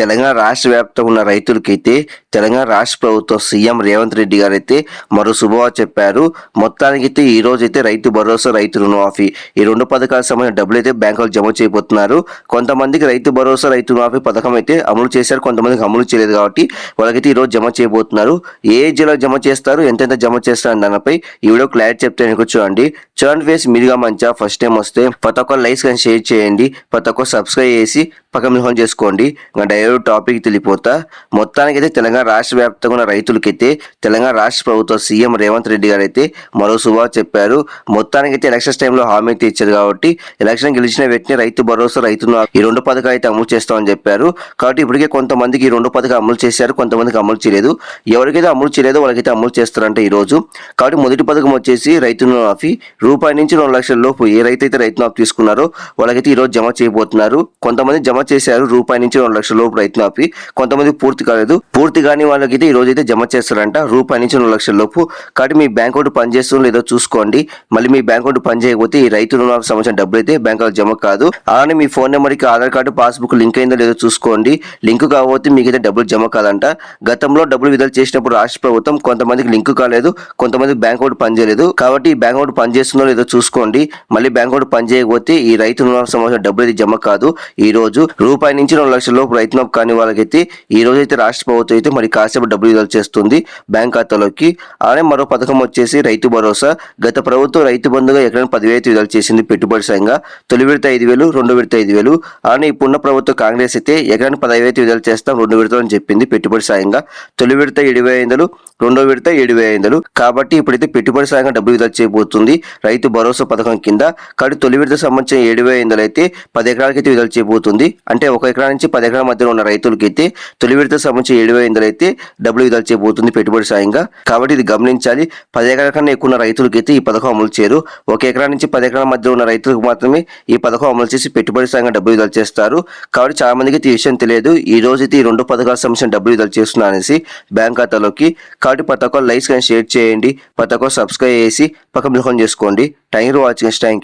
తెలంగాణ రాష్ట్ర వ్యాప్తంగా ఉన్న రైతులకైతే తెలంగాణ రాష్ట్ర ప్రభుత్వం సీఎం రేవంత్ రెడ్డి గారు అయితే మరో శుభవార్త చెప్పారు. మొత్తానికైతే ఈ రోజు అయితే రైతు భరోసా రైతు రుణమాఫీ. ఈ రెండు పథకాలకు సంబంధించిన డబ్బులు అయితే బ్యాంకులు జమ చేయబోతున్నారు. కొంతమందికి రైతు భరోసా రైతు రుణమాఫీ పథకం అయితే అమలు చేశారు. కొంతమందికి అమలు చేయలేదు కాబట్టి వాళ్ళకైతే ఈ రోజు జమ చేయబోతున్నారు. ఏ జిల్లా జమ చేస్తారు ఎంతెంత జమ చేస్తారు దానిపై ఈ వీడియో క్లారిటీ చెప్తే మీకు చూడండి. చూడండి ఫేస్ మీరుగా మంచిగా ఫస్ట్ టైం వస్తే ప్రతి ఒక్క లైక్స్ కానీ షేర్ చేయండి. ప్రతి ఒక్క సబ్స్క్రైబ్ చేసి పక్కన మిహోన్ చేసుకోండి. ఇంకా డైరెక్ట్ టాపిక్ తెలిపోతా. మొత్తానికైతే తెలంగాణ రాష్ట్ర వ్యాప్తంగా ఉన్న రైతులకైతే తెలంగాణ రాష్ట్ర ప్రభుత్వ సీఎం రేవంత్ రెడ్డి గారు అయితే మరో శుభా చెప్పారు. మొత్తానికైతే ఎలక్షన్స్ టైంలో హామీ అయితే ఇచ్చారు కాబట్టి ఎలక్షన్ గెలిచిన వ్యక్తిని రైతు భరోసా రైతు ఈ రెండు పథకాలు అయితే అమలు చేస్తామని చెప్పారు. కాబట్టి ఇప్పటికే కొంతమందికి ఈ రెండు పథకాలు అమలు చేశారు కొంతమందికి అమలు చేయలేదు. ఎవరికైతే అమలు చేయలేదో వాళ్ళకైతే అమలు చేస్తారంటే ఈ రోజు కాబట్టి మొదటి పథకం వచ్చేసి రైతు రుణమాఫీ. రూపాయి నుంచి రెండు లక్షల లోపు ఏ రైతు అయితే రైతు రుణమాఫీ తీసుకున్నారో వాళ్ళకైతే ఈ రోజు జమ చేయబోతున్నారు. కొంతమంది జమ చేశారు రూపాయి నుంచి రెండు లక్షల లోపు దాదాపు రైతులు ఆపి? కొంతమంది పూర్తి కాలేదు. పూర్తి కాని వాళ్ళకైతే ఈ రోజు అయితే జమ చేస్తారంట. రూపాయి నుంచి రెండు లక్షల లోపు. కాబట్టి మీ బ్యాంక్ అకౌంట్ పనిచేస్తుందో లేదో చూసుకోండి. మళ్ళీ మీ బ్యాంక్ అకౌంట్ పని చేయకపోతే ఈ రైతు రుణాలకు సంబంధించిన డబ్బులు అయితే బ్యాంకులో జమ కాదు. అలానే మీ ఫోన్ నెంబర్కి ఆధార్ కార్డు పాస్బుక్ లింక్ అయిందో లేదో చూసుకోండి. లింక్ కాకపోతే మీకైతే డబ్బులు జమ కాదంట. గతంలో డబ్బులు విడుదల చేసినప్పుడు రాష్ట్ర ప్రభుత్వం కొంతమందికి లింక్ కాలేదు. కొంతమంది బ్యాంక్ అకౌంట్ పనిచేయలేదు కాబట్టి ఈ బ్యాంక్ అకౌంట్ పనిచేస్తుందో లేదో చూసుకోండి. మళ్ళీ బ్యాంక్ అకౌంట్ పనిచేయకపోతే ఈ రైతు రుణాలకు సంబంధించిన డబ్బులు అయితే జమ కాదు. ఈ రోజు రూపాయి నుంచి రెండు లక్షల లోపు రైతు జాబ్ కాని వాళ్ళకైతే ఈ రోజు అయితే రాష్ట్ర ప్రభుత్వం అయితే మరి కాసేపు డబ్బులు విడుదల చేస్తుంది బ్యాంక్ ఖాతాలోకి. అలానే మరో పథకం వచ్చేసి రైతు భరోసా. గత ప్రభుత్వం రైతు బంధుగా ఎకరానికి పదివేలు అయితే విడుదల చేసింది పెట్టుబడి సాయంగా తొలి విడత ఐదు వేలు రెండు విడత ఐదు వేలు. అలానే ఇప్పుడున్న ప్రభుత్వం కాంగ్రెస్ అయితే ఎకరానికి పదహైదు అయితే విడుదల చేస్తాం రెండు విడతలు అని చెప్పింది పెట్టుబడి సాయంగా తొలి విడత ఏడు వేల ఐదులు రెండో విడత ఏడు వేల ఐదులు కాబట్టి ఇప్పుడైతే పెట్టుబడి సాయంగా డబ్బులు విడుదల చేయబోతుంది రైతు భరోసా పథకం కింద. కాబట్టి తొలి విడత సంబంధించిన ఏడు వేల ఐదులు అయితే పది ఎకరాలకైతే విడుదల చేయబోతుంది. అంటే ఒక ఎకరా నుంచి పది ఎకరాల మధ్యలో ఉన్న రైతులకి అయితే తొలి విడత సంబంధించి ఏడు వేల అయితే డబ్బులు విడుదల చేయబోతుంది పెట్టుబడి సాయంగా. కాబట్టి ఇది గమనించాలి. పది ఎకరాల కన్నా ఎక్కువ ఉన్న రైతులకి అయితే ఈ పథకం అమలు చేయరు. ఒక ఎకరా నుంచి పది ఎకరాల మధ్య ఉన్న రైతులకు మాత్రమే ఈ పథకం అమలు చేసి పెట్టుబడి సాయంగా డబ్బులు విడుదల చేస్తారు. కాబట్టి చాలా మందికి ఈ విషయం తెలియదు. ఈ రోజు అయితే ఈ రెండు పథకాల సంబంధించిన డబ్బులు విడుదల చేస్తున్నా అనేసి బ్యాంక్ ఖాతాలోకి. కాబట్టి పథకాలు లైక్స్ కానీ షేర్ చేయండి. ప్రతి సబ్స్క్రైబ్ చేసి పక్కన చేసుకోండి. Thank you watching. థ్యాంక్